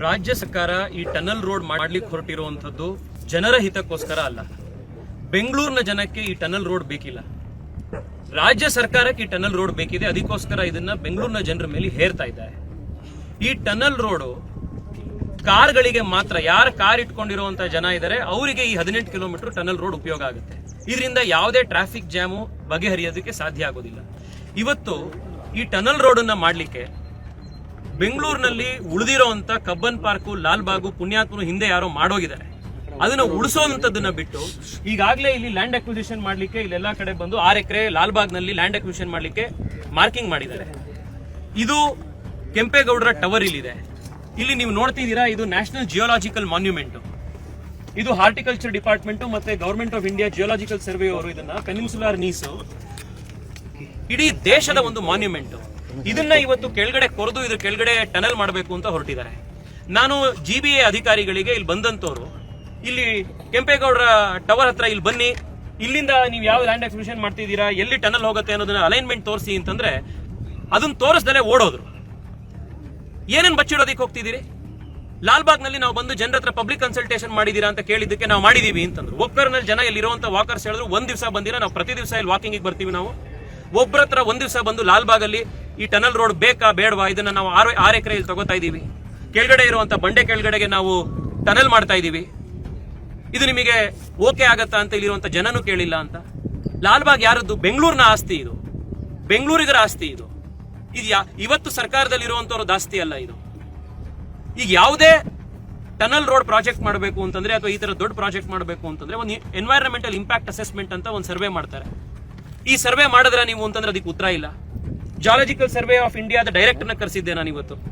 ರಾಜ್ಯ ಸರ್ಕಾರ ಈ ಟನಲ್ ರೋಡ್ ಮಾಡ್ಲಿಕ್ಕೆ ಹೊರಟಿರುವಂತದ್ದು ಜನರ ಹಿತಕ್ಕೋಸ್ಕರ ಅಲ್ಲ. ಬೆಂಗಳೂರಿನ ಜನಕ್ಕೆ ಈ ಟನಲ್ ರೋಡ್ ಬೇಕಿಲ್ಲ. ರಾಜ್ಯ ಸರ್ಕಾರಕ್ಕೆ ಈ ಟನಲ್ ರೋಡ್ ಬೇಕಿದೆ. ಅದಕ್ಕೋಸ್ಕರ ಇದನ್ನ ಬೆಂಗಳೂರಿನ ಜನರ ಮೇಲೆ ಹೇರ್ತಾ ಇದ್ದಾರೆ. ಈ ಟನಲ್ ರೋಡು ಕಾರ್ಗಳಿಗೆ ಮಾತ್ರ, ಯಾರು ಕಾರ್ ಇಟ್ಕೊಂಡಿರುವಂತ ಜನ ಇದ್ದಾರೆ, ಅವರಿಗೆ ಈ ಹದಿನೆಂಟು ಕಿಲೋಮೀಟರ್ ಟನಲ್ ರೋಡ್ ಉಪಯೋಗ ಆಗುತ್ತೆ. ಇದರಿಂದ ಯಾವುದೇ ಟ್ರಾಫಿಕ್ ಜಾಮು ಬಗೆಹರಿಯೋದಕ್ಕೆ ಸಾಧ್ಯ ಆಗೋದಿಲ್ಲ. ಇವತ್ತು ಈ ಟನಲ್ ರೋಡ್ ಮಾಡಲಿಕ್ಕೆ ಮಾಡ್ಲಿಕ್ಕೆ ಬೆಂಗಳೂರಿನಲ್ಲಿ ಉಳಿದಿರೋಂತ ಕಬ್ಬನ್ ಪಾರ್ಕು ಲಾಲ್ಬಾಗು ಪುಣ್ಯಾತ್ಮನು ಹಿಂದೆ ಯಾರೋ ಮಾಡೋಗಿದ್ದಾರೆ. ಅದನ್ನ ಉಳಿಸೋಂಥದ್ದನ್ನ ಬಿಟ್ಟು ಈಗಾಗಲೇ ಇಲ್ಲಿ ಲ್ಯಾಂಡ್ ಅಕ್ವಿಸಿಷನ್ ಮಾಡ್ಲಿಕ್ಕೆ ಇಲ್ಲೆಲ್ಲಾ ಕಡೆ ಬಂದು ಆರು ಎಕರೆ ಲಾಲ್ಬಾಗ್ನಲ್ಲಿ ಲ್ಯಾಂಡ್ ಅಕ್ವಿಸಿಷನ್ ಮಾಡ್ಲಿಕ್ಕೆ ಮಾರ್ಕಿಂಗ್ ಮಾಡಿದ್ದಾರೆ. ಇದು ಕೆಂಪೇಗೌಡರ ಟವರ್ ಇಲ್ಲಿದೆ. ಇಲ್ಲಿ ನೀವು ನೋಡ್ತಿದ್ದೀರಾ, ಇದು ನ್ಯಾಷನಲ್ ಜಿಯೋಲಾಜಿಕಲ್ ಮಾನ್ಯುಮೆಂಟ್. ಇದು ಹಾರ್ಟಿಕಲ್ಚರ್ ಡಿಪಾರ್ಟ್ಮೆಂಟ್ ಮತ್ತೆ government of India geological survey ಅವರು ಇದನ್ನ ಪೆನಿನ್ಸುಲಾರ್ ನೀಸು. ಇಡೀ ದೇಶದ ಒಂದು ಮಾನ್ಯುಮೆಂಟ್. ಇದನ್ನ ಇವತ್ತು ಕೆಳಗಡೆ ಕೊರೆದು ಇದ್ರ ಕೆಳಗಡೆ ಟನಲ್ ಮಾಡಬೇಕು ಅಂತ ಹೊರಟಿದ್ದಾರೆ. ನಾನು ಜಿ ಬಿ ಎ ಅಧಿಕಾರಿಗಳಿಗೆ ಇಲ್ಲಿ ಬಂದಂತವ್ರು, ಇಲ್ಲಿ ಕೆಂಪೇಗೌಡರ ಟವರ್ ಹತ್ರ ಇಲ್ಲಿ ಬನ್ನಿ, ಇಲ್ಲಿಂದ ನೀವು ಯಾವ ಲ್ಯಾಂಡ್ ಎಕ್ಸಿಬಿಷನ್ ಮಾಡ್ತಿದ್ದೀರಾ, ಎಲ್ಲಿ ಟನಲ್ ಹೋಗುತ್ತೆ ಅನ್ನೋದನ್ನ ಅಲೈನ್ಮೆಂಟ್ ತೋರಿಸಿ ಅಂತಂದ್ರೆ ಅದನ್ನ ತೋರಿಸ್ದಲೆ ಓಡೋದ್ರು. ಏನೇನು ಬಚ್ಚಿಡೋದಕ್ಕೆ ಹೋಗ್ತಿದ್ದೀರಿ? ಲಾಲ್ಬಾಗ್ನಲ್ಲಿ ನಾವು ಬಂದು ಜನರ ಹತ್ರ ಪಬ್ಲಿಕ್ ಕನ್ಸಲ್ಟೇಷನ್ ಮಾಡಿದೀರಾ ಅಂತ ಕೇಳಿದ್ದಕ್ಕೆ ನಾವು ಮಾಡಿದೀವಿ ಅಂತಂದ್ರು. ಒಕ್ಕರ್ನಲ್ಲಿ ಜನ ಇಲ್ಲಿರುವಂತ ವಾಕರ್ಸ್ ಹೇಳಿದ್ರು, ಒಂದ್ ದಿವಸ ಬಂದಿರ ನಾವು ಪ್ರತಿ ದಿವಸ ಇಲ್ಲಿ ವಾಕಿಂಗ್ ಬರ್ತೀವಿ ನಾವು. ಒಬ್ಬರ ಹತ್ರ ಒಂದ್ ದಿವಸ ಬಂದು ಲಾಲ್ಬಾಗಲ್ಲಿ ಈ ಟನಲ್ ರೋಡ್ ಬೇಕಾ ಬೇಡವಾ? ಇದನ್ನ ನಾವು ಆರು ಆರು ಎಕರೆ ಇಲ್ಲಿ ತಗೋತಾ ಇದೀವಿ. ಕೆಳಗಡೆ ಇರುವಂತ ಬಂಡೆ ಕೆಳಗಡೆಗೆ ನಾವು ಟನಲ್ ಮಾಡ್ತಾ ಇದೀವಿ. ಇದು ನಿಮಗೆ ಓಕೆ ಆಗತ್ತಾ ಅಂತ ಇಲ್ಲಿರುವಂತ ಜನನು ಕೇಳಿಲ್ಲ ಅಂತ. ಲಾಲ್ಬಾಗ್ ಯಾರದ್ದು? ಬೆಂಗಳೂರಿನ ಆಸ್ತಿ ಇದು. ಬೆಂಗಳೂರಿಗರ ಆಸ್ತಿ ಇದು. ಇದು ಇವತ್ತು ಸರ್ಕಾರದಲ್ಲಿ ಇರುವಂತವ್ರದ್ದು ಆಸ್ತಿ ಅಲ್ಲ ಇದು. ಈಗ ಯಾವುದೇ ಟನಲ್ ರೋಡ್ ಪ್ರಾಜೆಕ್ಟ್ ಮಾಡಬೇಕು ಅಂತಂದ್ರೆ ಅಥವಾ ಈ ತರ ದೊಡ್ಡ ಪ್ರಾಜೆಕ್ಟ್ ಮಾಡಬೇಕು ಅಂತಂದ್ರೆ ಒಂದು ಎನ್ವೈರನ್ಮೆಂಟಲ್ ಇಂಪ್ಯಾಕ್ಟ್ ಅಸೆಸ್ಮೆಂಟ್ ಅಂತ ಒಂದು ಸರ್ವೆ ಮಾಡ್ತಾರೆ. ಈ ಸರ್ವೆ ಮಾಡಿದ್ರೆ ನೀವು ಅಂತಂದ್ರೆ ಅದಕ್ಕೆ ಉತ್ತರ ಇಲ್ಲ. ಜಾಲಜಿಕಲ್ ಸರ್ವೆ ಆಫ್ ಇಂಡಿಯಾದ ಡೈರೆಕ್ಟರ್ನ ಕರೆಸಿದ್ದೆ ನಾನು ಇವತ್ತು